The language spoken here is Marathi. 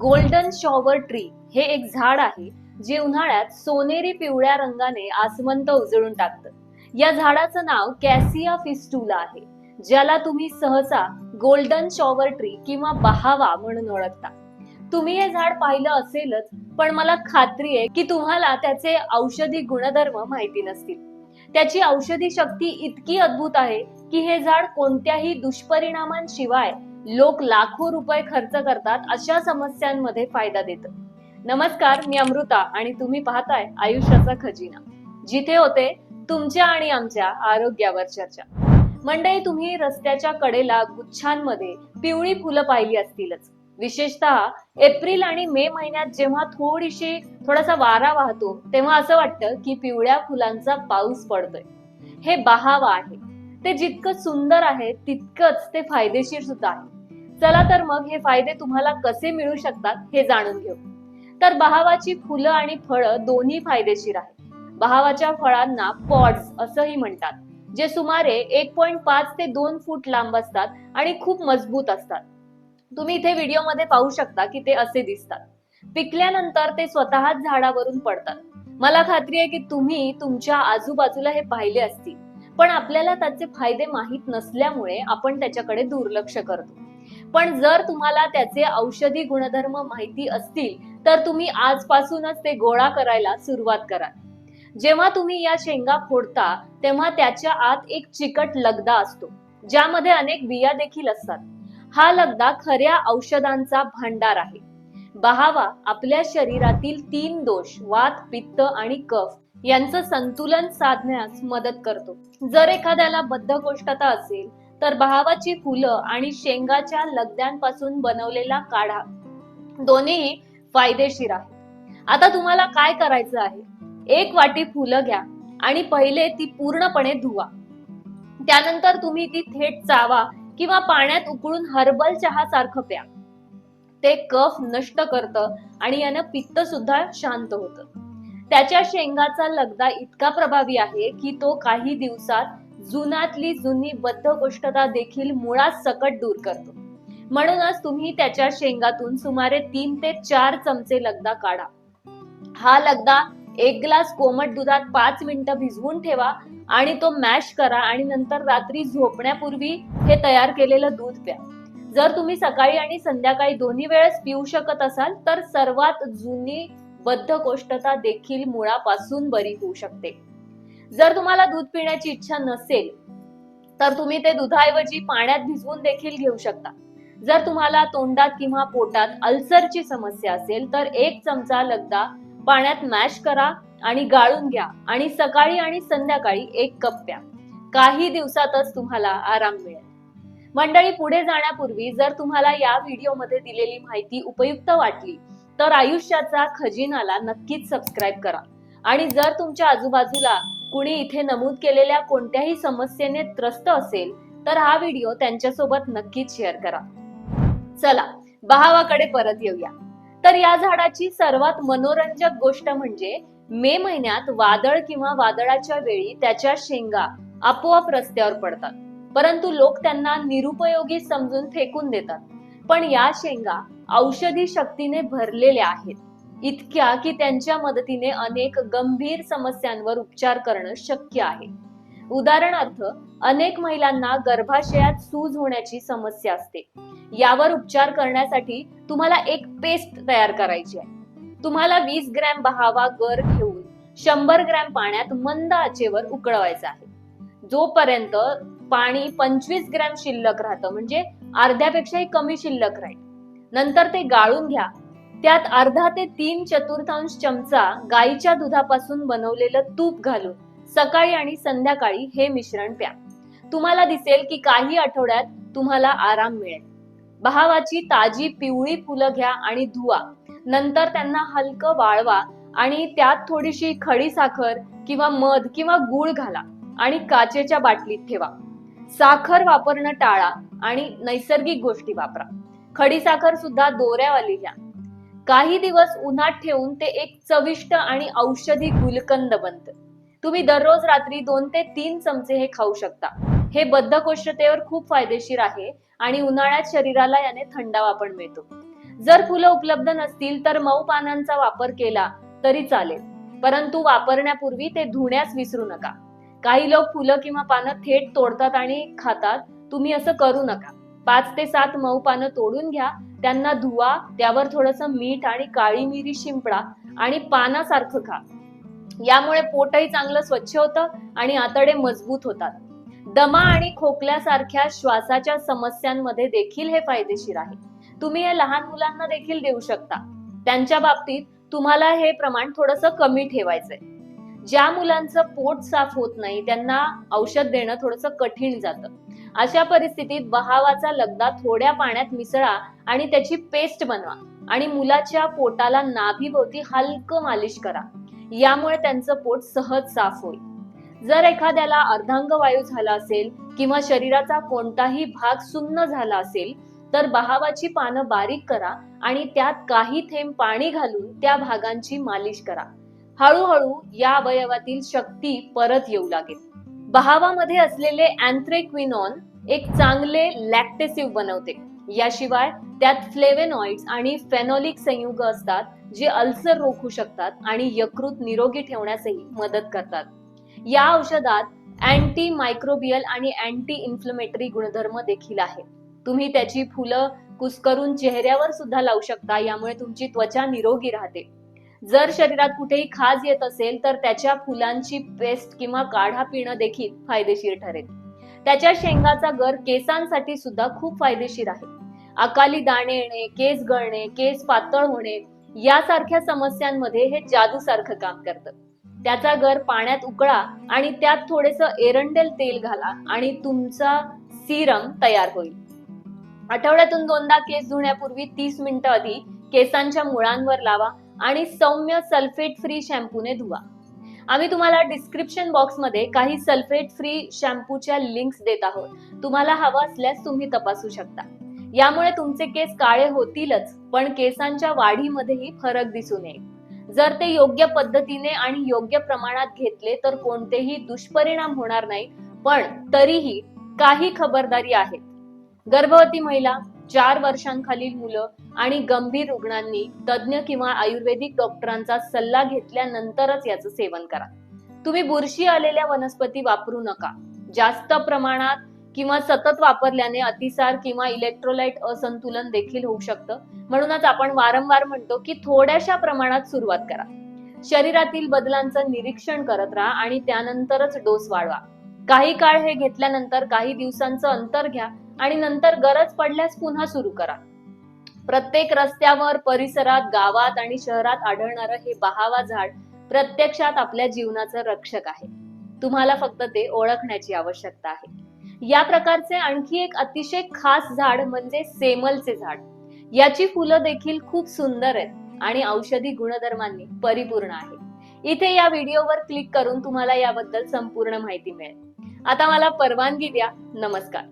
गोल्डन शॉवर ट्री हे एक झाड आहे जे उन्हाळ्यात सोनेरी पिवळ्या रंगाने आसमंत उजळून टाकतं. या झाडाचं नाव कॅसिया फिस्टुला आहे ज्याला तुम्ही सहसा गोल्डन शॉवर ट्री किंवा बहावा म्हणून ओळखता. तुम्ही हे झाड पाहिलं असेलच पण मला खात्री आहे की तुम्हाला त्याचे औषधी गुणधर्म माहिती नसतील. त्याची औषधी शक्ती इतकी अद्भुत आहे की हे झाड कोणत्याही दुष्परिणामांशिवाय लोक लाखो रुपये खर्च करतात अशा समस्यांमध्ये फायदा देत. नमस्कार मी अमृता आणि तुम्ही पाहताय आयुष्याचा खजिना. जिथे होते तुमच्या आणि आमच्या आरोग्यावर चर्चा. मंडई तुम्ही रस्त्याच्या कडेला गुच्छांमध्ये पिवळी फुलं पाहिली असतीलच. विशेषतः एप्रिल आणि मे महिन्यात जेव्हा थोडीशी थोडासा वारा वाहतो तेव्हा असं वाटतं की पिवळ्या फुलांचा पाऊस पडतोय. हे बहावा आहे. ते जितकं सुंदर आहे तितकंच ते फायदेशीर सुद्धा आहे. चला तर मग हे फायदे तुम्हाला कसे मिळू शकतात हे जाणून घेऊ. तर बहावाची फुलं आणि फळं दोन्ही फायदेशीर आहेत. बहावाच्या फळांना पॉड्स असंही म्हणतात जे सुमारे एक पॉइंट पाच ते दोन फूट लांब असतात आणि खूप मजबूत असतात. तुम्ही इथे व्हिडिओमध्ये पाहू शकता की ते असे दिसतात. पिकल्यानंतर ते स्वतःच झाडावरून पडतात. मला खात्री आहे की तुम्ही तुमच्या आजूबाजूला हे पाहिले असतील. पण आपल्याला त्याचे फायदे माहीत नसल्यामुळे आपण त्याच्याकडे दुर्लक्ष करतो. पण जर तुम्हाला त्याचे औषधी गुणधर्म माहिती असतील तर तुम्ही आजपासूनच ते गोळा करायला सुरुवात कराल. जेव्हा तुम्ही या शेंगा फोडता तेव्हा त्याच्या आत एक चिकट लगदा असतो ज्यामध्ये अनेक बिया देखील असतात. हा लगदा खऱ्या औषधांचा भांडार आहे. बहावा आपल्या शरीरातील तीन दोष वात पित्त आणि कफ यांचं संतुलन साधण्यास मदत करतो. जर एखाद्याला बद्धकोष्ठता असेल तर बहावाची फुलं आणि शेंगाच्या लगद्यांपासून बनवलेला काढा. दोन्ही फायदेशीर आहे. आता तुम्हाला काय करायचं आहे? एक वाटी फुलं घ्या आणि पहिले ती पूर्णपणे धुवा. त्यानंतर तुम्ही ती थेट चावा किंवा पाण्यात उकळून हर्बल चहा सारखं प्या. ते कफ नष्ट करतं आणि यानं पित्त सुद्धा शांत होतं. त्याच्या शेंगाचा लगदा इतका प्रभावी आहे की तो काही दिवसात जुनातली जुनी बद्धकोष्ठता देखील मुळात सकट दूर करतो. म्हणूनच तुम्ही त्याच्या शेंगातून सुमारे तीन ते चार चमचे लगदा काढा. हा लगदा एक ग्लास कोमट दुधात पाच मिनिटं भिजवून ठेवा आणि तो मॅश करा आणि नंतर रात्री झोपण्यापूर्वी हे तयार केलेलं दूध प्या. जर तुम्ही सकाळी आणि संध्याकाळी दोन्ही वेळेस पिऊ शकत असाल तर सर्वात जुनी बद्धकोष्ठता देखील मुळापासून बरी होऊ शकते. जर तुम्हाला दूध पिण्याची इच्छा नसेल तर तुम्ही ते दुधाऐवजी पाण्यात भिजवून देखील घेऊ शकता. जर तुम्हाला तोंडात किंवा पोटात अल्सरची समस्या असेल तर एक चमचा लगदा पाण्यात मॅश करा आणि गाळून घ्या आणि सकाळी आणि संध्याकाळी एक कप प्या. काही दिवसातच तुम्हाला आराम मिळेल. मंडळी पुढे जाण्यापूर्वी जर तुम्हाला या व्हिडिओमध्ये दिलेली माहिती उपयुक्त वाटली तर आयुष्याचा खजिनाला नक्कीच सबस्क्राईब करा. आणि जर तुमच्या आजूबाजूला कुणी इथे नमूद केलेल्या कोणत्याही समस्येने त्रस्त असेल तर हा व्हिडिओ त्यांच्यासोबत नक्कीच शेअर करा. चला बहावाकडे परत येऊया. तर या झाडाची सर्वात मनोरंजक गोष्ट म्हणजे मे महिन्यात वादळ किंवा वादळाच्या वेळी त्याच्या शेंगा आपोआप रस्त्यावर पडतात. परंतु लोक त्यांना निरुपयोगी समजून फेकून देतात. पण या शेंगा औषधी शक्तीने भरलेल्या आहेत. इतक्या की त्यांच्या मदतीने अनेक गंभीर समस्यांवर उपचार करणं शक्य आहे. उदाहरणार्थ अनेक महिलांना गर्भाशयात सूज होण्याची समस्या असते. यावर उपचार करण्यासाठी तुम्हाला एक पेस्ट तयार करायची आहे. तुम्हाला वीस ग्रॅम बहावा गर घेऊन शंभर ग्रॅम पाण्यात मंद आचेवर उकळवायचं आहे. जोपर्यंत पाणी पंचवीस ग्रॅम शिल्लक राहतं म्हणजे अर्ध्यापेक्षाही कमी शिल्लक राहील नंतर ते गाळून घ्या. त्यात अर्धा ते तीन चतुर्थांश चमचा गाईच्या दुधापासून बनवलेलं तूप घालून सकाळी आणि संध्याकाळी हे मिश्रण प्या. तुम्हाला दिसेल की काही आठवड्यात तुम्हाला आराम मिळेल. बहावाची ताजी पिवळी फुलं घ्या आणि धुवा. नंतर त्यांना हलकं वाळवा आणि त्यात थोडीशी खडी साखर किंवा मध किंवा गूळ घाला आणि काचेच्या बाटलीत ठेवा. साखर वापरणं टाळा आणि नैसर्गिक गोष्टी वापरा. खडीसाखर सुद्धा दोऱ्यावाली घ्या काही दिवस उन्हात ठेवून ते एक चविष्ट आणि औषधी गुलकंद बनतं. तुम्ही दररोज रात्री दोन ते तीन चमचे हे खाऊ शकता. हे बद्धकोष्ठतेवर खूप फायदेशीर आहे आणि उन्हाळ्यात शरीराला याने थंडावा पण मिळतो. जर फुलं उपलब्ध नसतील तर मऊ पानांचा वापर केला तरी चालेल. परंतु वापरण्यापूर्वी ते धुण्यास विसरू नका. काही लोक फुलं किंवा पानं थेट तोडतात आणि खातात. तुम्ही असं करू नका. पाच ते सात मऊ पानं तोडून घ्या. त्यांना धुवा त्यावर थोडस मीठ आणि काळी मिरी शिंपडा आणि पानासारखं खा. यामुळे पोटही चांगलं स्वच्छ होतं आणि आतडे मजबूत होतात. दमा आणि खोकल्यासारख्या श्वासाच्या समस्यांमध्ये देखील हे फायदेशीर आहे. तुम्ही हे लहान मुलांना देखील देऊ शकता. त्यांच्या बाबतीत तुम्हाला हे प्रमाण थोडस कमी ठेवायचंय. ज्या मुलांचं पोट साफ होत नाही त्यांना औषध देणं थोडस कठीण जातं. अशा परिस्थितीत बहावाचा लगदा थोड्या पाण्यात मिसळा आणि त्याची पेस्ट बनवा आणि मुलाच्या पोटाला नाभीभोवती हलकं मालिश करा. यामुळे त्यांचं पोट सहज साफ होईल. जर एखाद्याला अर्धांग वायू झाला असेल किंवा शरीराचा कोणताही भाग सुन्न झाला असेल तर बहावाची पानं बारीक करा आणि त्यात काही थेंब पाणी घालून त्या भागांची मालिश करा. हळूहळू या अवयवातील शक्ती परत येऊ लागेल. बहावामध्ये असलेले अँथ्रेक्विनॉन एक चांगले लॅक्टेसिव्ह बनवते. याशिवाय त्यात फ्लेवेनॉइड्स आणि फेनॉलिक संयुग असतात जे अल्सर रोखू शकतात आणि यकृत निरोगी ठेवण्यासही मदत करतात. या औषधात अँटी मायक्रोबियल आणि अँटी इन्फ्लेमेटरी गुणधर्म देखील आहेत. तुम्ही त्याची फुलं कुस्करून चेहऱ्यावर सुद्धा लावू शकता यामुळे तुमची त्वचा निरोगी राहते. जर शरीरात कुठेही खाज येत असेल तर त्याच्या फुलांची पेस्ट किंवा काढा पिणं देखील फायदेशीर ठरेल. त्याच्या शेंगाचा गर केसांसाठी सुद्धा खूप फायदेशीर आहे. अकाली दाणे येणे केस गळणे केस पातळ होणे यासारख्या समस्यांमध्ये हे जादूसारखं काम करतं. त्याचा गर पाण्यात उकळा आणि त्यात थोडेस एरंडेल तेल घाला आणि तुमचा सिरम तयार होईल. आठवड्यातून दोनदा केस धुण्यापूर्वी तीस मिनिटं आधी केसांच्या मुळांवर लावा आणि सौम्य सल्फेट फ्री शॅम्पूने धुवा. आम्ही तुम्हाला डिस्क्रिप्शन बॉक्समध्ये काही सल्फेट फ्री शॅम्पूच्या लिंक्स देत आहोत. तुम्हाला हवं असल्यास तुम्ही तपासू शकता. यामुळे तुमचे केस काळे होतीलच पण केसांच्या वाढीमध्येही फरक दिसून येईल. जर ते योग्य पद्धतीने आणि योग्य प्रमाणात घेतले तर कोणतेही दुष्परिणाम होणार नाही पण तरीही काही खबरदारी आहेत. गर्भवती महिला चार वर्षांखालील मुलं आणि गंभीर रुग्णांनी तज्ज्ञ किंवा आयुर्वेदिक डॉक्टरांचा सल्ला घेतल्यानंतरच याचं सेवन करा. तुम्ही बुरशी आलेल्या वनस्पती वापरू नका. जास्त प्रमाणात किंवा सतत वापरल्याने अतिसार किंवा इलेक्ट्रोलाइट असंतुलन देखील होऊ शकतं. म्हणूनच आपण वारंवार म्हणतो की थोड्याशा प्रमाणात सुरुवात करा. शरीरातील बदलांचं निरीक्षण करत राहा आणि त्यानंतरच डोस वाढवा. काही काळ हे घेतल्यानंतर काही दिवसांचं अंतर घ्या आणि नंतर गरज पडल्यास पुन्हा सुरू करा. प्रत्येक रस्त्यावर परिसरात गावात आणि शहरात आढळणारं हे बहावा झाड प्रत्यक्षात आपल्या जीवनाचं रक्षक आहे. तुम्हाला फक्त ते ओळखण्याची आवश्यकता आहे. या प्रकारचे आणखी एक अतिशय खास झाड म्हणजे सेमलचे झाड. याची फुलं देखील खूप सुंदर आहेत आणि औषधी गुणधर्मांनी परिपूर्ण आहे इथे या व्हिडिओवर क्लिक करून तुम्हाला याबद्दल संपूर्ण माहिती मिळेल. आता मला परवानगी द्या. नमस्कार.